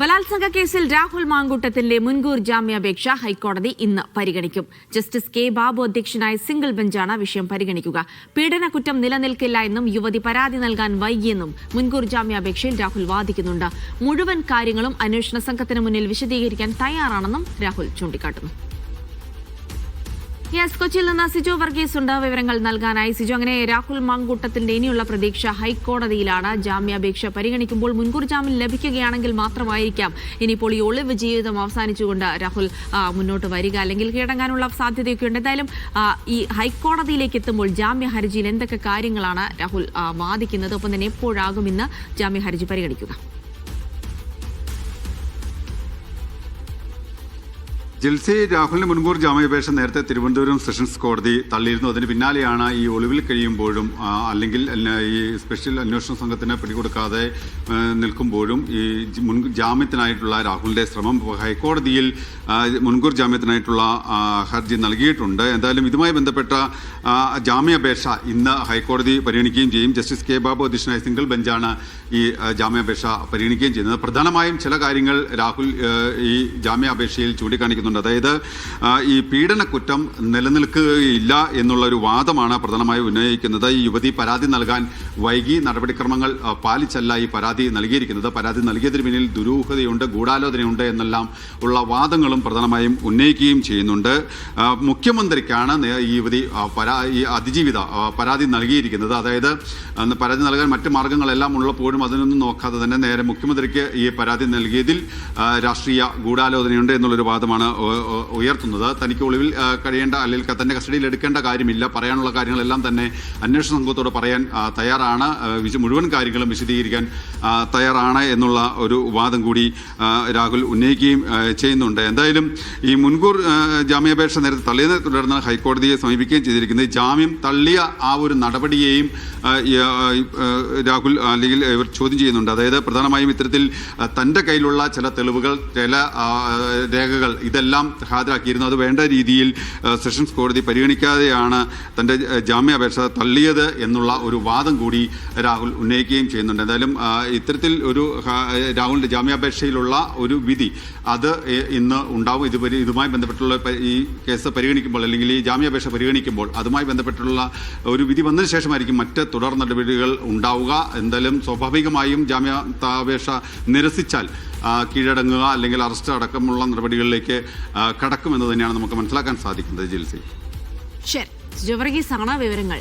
ബലാത്സംഗ കേസിൽ രാഹുൽ മാങ്കൂട്ടത്തിന്റെ മുൻകൂർ ജാമ്യാപേക്ഷ ഹൈക്കോടതി ഇന്ന് പരിഗണിക്കും. ജസ്റ്റിസ് കെ ബാബു അധ്യക്ഷനായ സിംഗിൾ ബെഞ്ചാണ് വിഷയം പരിഗണിക്കുക. പീഡനക്കുറ്റം നിലനിൽക്കില്ല എന്നും യുവതി പരാതി നൽകാൻ വൈകിയെന്നും മുൻകൂർ ജാമ്യാപേക്ഷയിൽ രാഹുൽ വാദിക്കുന്നുണ്ട്. മുഴുവൻ കാര്യങ്ങളും അന്വേഷണ സംഘത്തിന് മുന്നിൽ വിശദീകരിക്കാൻ തയ്യാറാണെന്നും രാഹുൽ ചൂണ്ടിക്കാട്ടുന്നു. യെസ് കൊച്ചിയിൽ നിന്ന് സിജോ വർഗീസ് ഉണ്ട്. വിവരങ്ങൾ നൽകാനായി സിജോ. അങ്ങനെ രാഹുൽ മാങ്കൂട്ടത്തിന്റെ ഇനിയുള്ള പ്രതീക്ഷ ഹൈക്കോടതിയിലാണ്. ജാമ്യാപേക്ഷ പരിഗണിക്കുമ്പോൾ മുൻകൂർ ജാമ്യം ലഭിക്കുകയാണെങ്കിൽ മാത്രമായിരിക്കാം. ഇനിയിപ്പോൾ ഈ ഒളിവ് ജീവിതം അവസാനിച്ചുകൊണ്ട് രാഹുൽ മുന്നോട്ട് വരിക അല്ലെങ്കിൽ കീഴടങ്ങാനുള്ള സാധ്യതയൊക്കെ ഉണ്ട്. എന്തായാലും ഈ ഹൈക്കോടതിയിലേക്ക് എത്തുമ്പോൾ ജാമ്യ ഹർജിയിൽ എന്തൊക്കെ കാര്യങ്ങളാണ് രാഹുൽ വാദിക്കുന്നത്? ഒപ്പം തന്നെ എപ്പോഴാകും ഇന്ന് ജാമ്യ ഹർജി പരിഗണിക്കുക? ജിൽസി രാഹുലിന് മുൻകൂർ ജാമ്യാപേക്ഷ നേരത്തെ തിരുവനന്തപുരം സെഷൻസ് കോടതി തള്ളിയിരുന്നു. അതിന് പിന്നാലെയാണ് ഈ ഒളിവിൽ കഴിയുമ്പോഴും അല്ലെങ്കിൽ ഈ സ്പെഷ്യൽ അന്വേഷണ സംഘത്തിന് പിടികൊടുക്കാതെ നിൽക്കുമ്പോഴും ഈ മുൻ ജാമ്യത്തിനായിട്ടുള്ള രാഹുലിന്റെ ശ്രമം ഹൈക്കോടതിയിൽ മുൻകൂർ ജാമ്യത്തിനായിട്ടുള്ള ഹർജി നൽകിയിട്ടുണ്ട്. എന്തായാലും ഇതുമായി ബന്ധപ്പെട്ട ജാമ്യാപേക്ഷ ഇന്ന് ഹൈക്കോടതി പരിഗണിക്കുകയും ചെയ്യും. ജസ്റ്റിസ് കെ ബാബു അധ്യക്ഷനായ സിംഗിൾ ബെഞ്ചാണ് ഈ ജാമ്യാപേക്ഷ പരിഗണിക്കുകയും ചെയ്യുന്നത്. പ്രധാനമായും ചില കാര്യങ്ങൾ രാഹുൽ ഈ ജാമ്യാപേക്ഷയിൽ ചൂണ്ടിക്കാണിക്കുന്നുണ്ട് അതായത് ഈ പീഡന കുറ്റം നിലനിൽക്കുകയില്ല എന്നുള്ള ഒരു വാദമാണ് പ്രധാനമായും ഉന്നയിക്കുന്നത്. ഈ യുവതി പരാതി നൽകാൻ വൈകി നടപടിക്രമങ്ങൾ പാലിച്ചല്ല ഈ പരാതി നൽകിയിരിക്കുന്നത്. പരാതി നൽകിയതിന് പിന്നിൽ ദുരൂഹതയുണ്ട് ഗൂഢാലോചനയുണ്ട് എന്നെല്ലാം ഉള്ള വാദങ്ങളും പ്രധാനമായും ഉന്നയിക്കുകയും ചെയ്യുന്നുണ്ട്. മുഖ്യമന്ത്രിക്കാണ് ഈ യുവതി പരാ ഈ അതിജീവിത പരാതി നൽകിയിരിക്കുന്നത്. അതായത് പരാതി നൽകാൻ മറ്റ് മാർഗങ്ങളെല്ലാം ഉള്ളപ്പോഴും അതിനൊന്നും നോക്കാതെ തന്നെ നേരെ മുഖ്യമന്ത്രിക്ക് ഈ പരാതി നൽകിയതിൽ രാഷ്ട്രീയ ഗൂഢാലോചനയുണ്ട് എന്നുള്ളൊരു വാദമാണ് ഉയർത്തുന്നത്. തനിക്ക് ഒളിവിൽ കഴിയേണ്ട അല്ലെങ്കിൽ തന്റെ കസ്റ്റഡിയിൽ എടുക്കേണ്ട കാര്യമില്ല. പറയാനുള്ള കാര്യങ്ങളെല്ലാം തന്നെ അന്വേഷണ സംഘത്തോട് പറയാൻ തയ്യാറാണ്. മുഴുവൻ കാര്യങ്ങളും വിശദീകരിക്കാൻ തയ്യാറാണ് എന്നുള്ള ഒരു വാദം കൂടി രാഹുൽ ഉന്നയിക്കുകയും ചെയ്യുന്നുണ്ട്. എന്തായാലും ഈ മുൻകൂർ ജാമ്യാപേക്ഷ നേരത്തെ തള്ളിയതിനെ തുടർന്ന് ഹൈക്കോടതിയെ സമീപിക്കുകയും ചെയ്തിരിക്കുന്നത് ജാമ്യം തള്ളിയ ആ ഒരു നടപടിയെയും രാഹുൽ അല്ലെങ്കിൽ ഇവർ ചോദ്യം ചെയ്യുന്നുണ്ട്. അതായത് പ്രധാനമായും ഇത്തരത്തിൽ തന്റെ കയ്യിലുള്ള ചില തെളിവുകൾ ചില രേഖകൾ ഇതെല്ലാം ഹാജരാക്കിയിരുന്നു. അത് വേണ്ട രീതിയിൽ സെഷൻസ് കോടതി പരിഗണിക്കാതെയാണ് തന്റെ ജാമ്യാപേക്ഷ തള്ളിയത് എന്നുള്ള ഒരു വാദം കൂടി രാഹുൽ ഉന്നയിക്കുകയും ചെയ്യുന്നുണ്ട്. എന്തായാലും ഇത്തരത്തിൽ ഒരു രാഹുലിന്റെ ജാമ്യാപേക്ഷയിലുള്ള ഒരു വിധി അത് ഇന്ന് ഉണ്ടാവും. ഇത് ഇതുമായി ബന്ധപ്പെട്ടുള്ള ഈ കേസ് പരിഗണിക്കുമ്പോൾ അല്ലെങ്കിൽ ഈ ജാമ്യാപേക്ഷ പരിഗണിക്കുമ്പോൾ അതുമായി ബന്ധപ്പെട്ടുള്ള ഒരു വിധി വന്നതിന് ശേഷമായിരിക്കും മറ്റ് തുടർ നടപടികൾ ഉണ്ടാവുക. എന്തായാലും സ്വാഭാവികമായും ജാമ്യാപേക്ഷ നിരസിച്ചാൽ കീഴടങ്ങുക അല്ലെങ്കിൽ അറസ്റ്റ് അടക്കമുള്ള നടപടികളിലേക്ക് കടക്കുമെന്ന് തന്നെയാണ് നമുക്ക് മനസ്സിലാക്കാൻ സാധിക്കുന്നത് ജിൽസി ശരി. സിജു വർഗീസ് ആണ് വിവരങ്ങൾ